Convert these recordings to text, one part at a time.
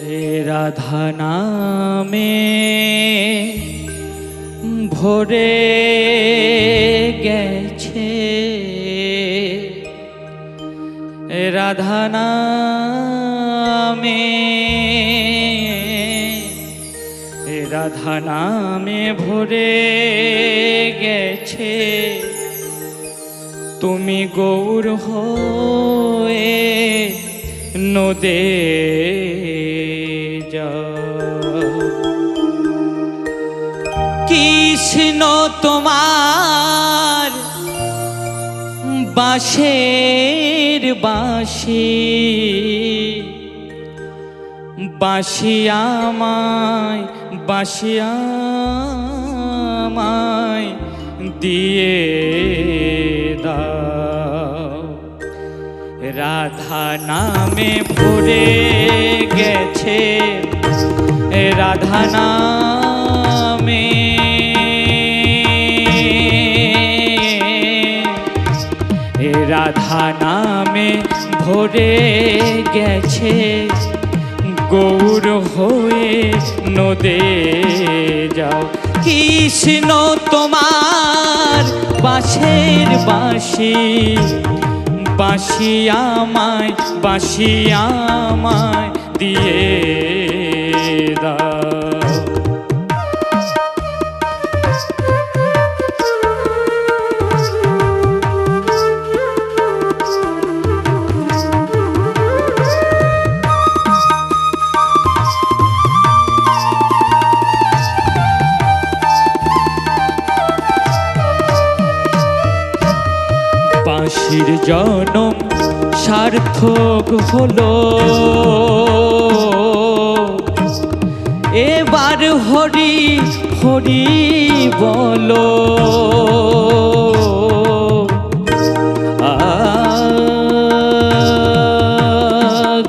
রাধা নামে ভরে গেছে। রাধা নামে রাধা নামে ভরে গেছে। তুমি গৌর হয়ে নদে কৃষ্ণ তোমার বাঁশের বাঁশি বাঁশি আমায় বাঁশি আমায় দিয়ে দাও। রাধা নামে ভরে গেছে। রাধা নামে। রাধা নামে ভরে গেছে। গৌর হয়ে নদে যাও। কৃষ্ণ তোমার বাঁশের বাঁশি। বাঁশি আমায় বাঁশি আমায় দিয়ে দাও। জনম সার্থক হলো। এবার হরি হরি বলো।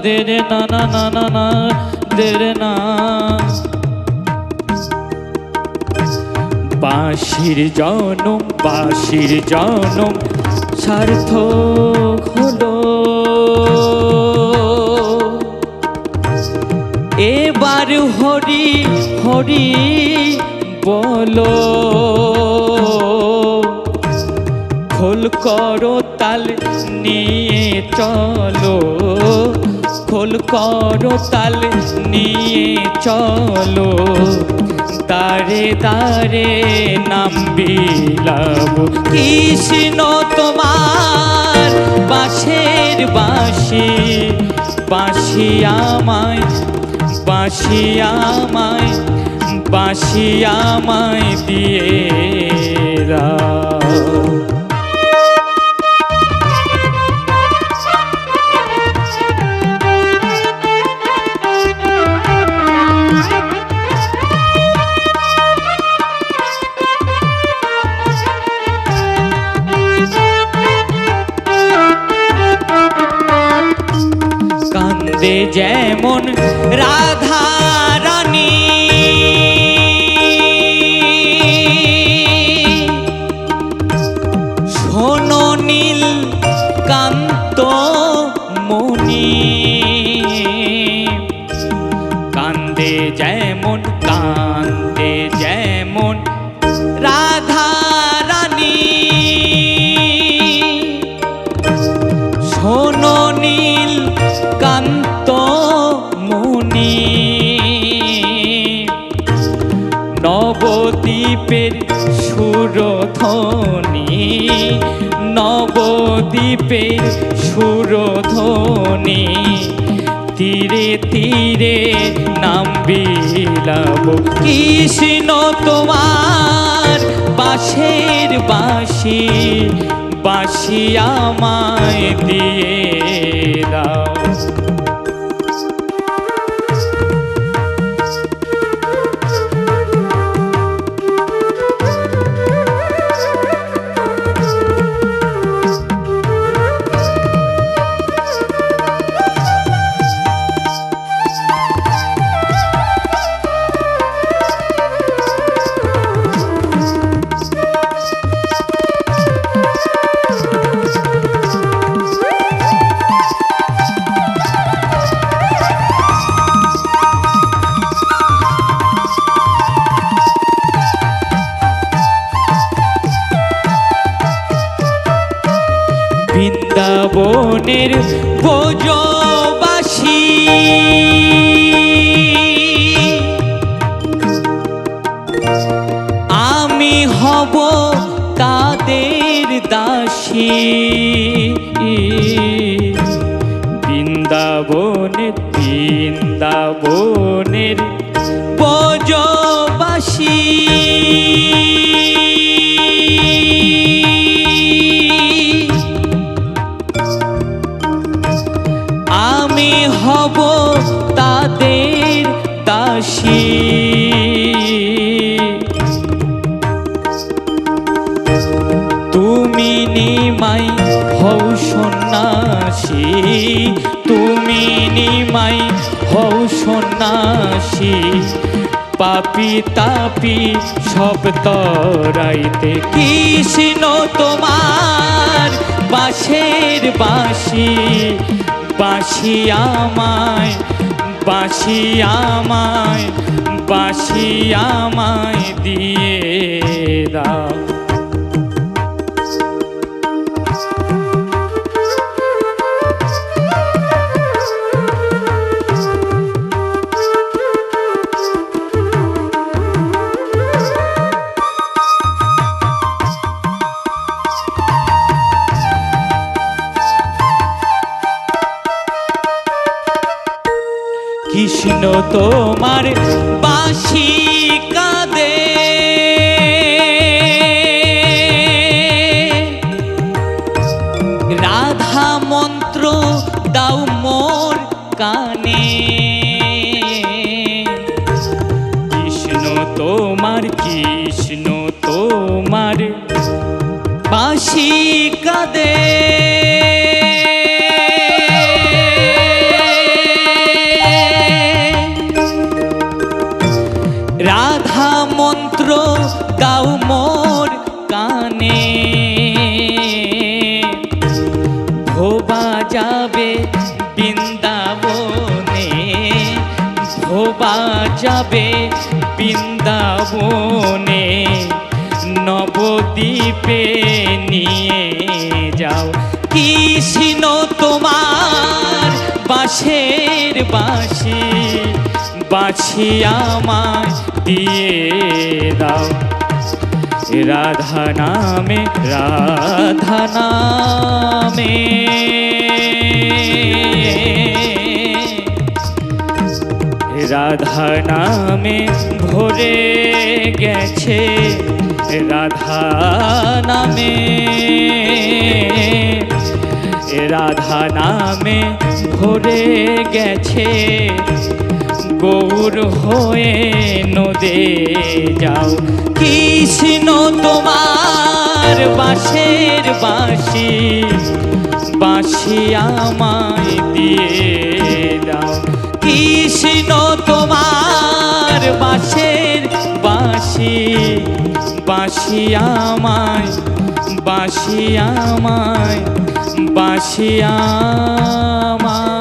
দেরে না না না না না, দেরে না। বাঁশির জনম বাঁশির জনম সার্থক হলো। এবার হরি হরি বলো, খোল করো তাল নিয়ে চলো, খোল করো তাল নিয়ে চলো। দারে তারে নাম বিলাব কৃষ্ণ তোমার বাঁশের বাঁশি বাঁশি আমায় বাঁশি আমায় বাঁশি আমায় দিয়ে দাও। যেমন রাধা নবদ্বীপের সুরধ্বনি তীরে তীরে নাম বিলাব। কৃষ্ণ তোমার বাঁশের বাঁশি বাঁশি আমায় দিয়ে দাও। বনের বোজবাসী আমি হব তাদের দাসী। বৃন্দাবনের বৃন্দাবনের বজবাসী নিমাই হও সন্ন্যাসী। তুমি নিমাই হও সন্ন্যাসী। পাপি তাপি সব তরাইতে। কৃষ্ণ তোমার বাঁশের বাঁশি। বাঁশি আমায় বাঁশি আমায় বাঁশি আমায় দিয়ে দাও। তোমার বাসি কাঁদে। রাধা মন্ত্র দাও মোর কানে। ভোবা যাবে বৃন্দাবনে। নবদ্বীপে নিয়ে যাও। কৃষ্ণ তোমার বাঁশের বাঁশি? বাঁশি আমায় দিয়ে দাও। রাধা নামে রাধা নামে। রাধা নামে ভরে গেছে রাধা নামে রাধা নামে ভরে গেছে, গৌর হয়ে নদে যাও। কৃষ্ণ তোমার বাঁশের বাঁশি বাঁশি আমায় দিয়ে দাও। কৃষ্ণ তোমার বাঁশের বাসি বাসি আমায় বাসি আমায় বাঁশি আমায়।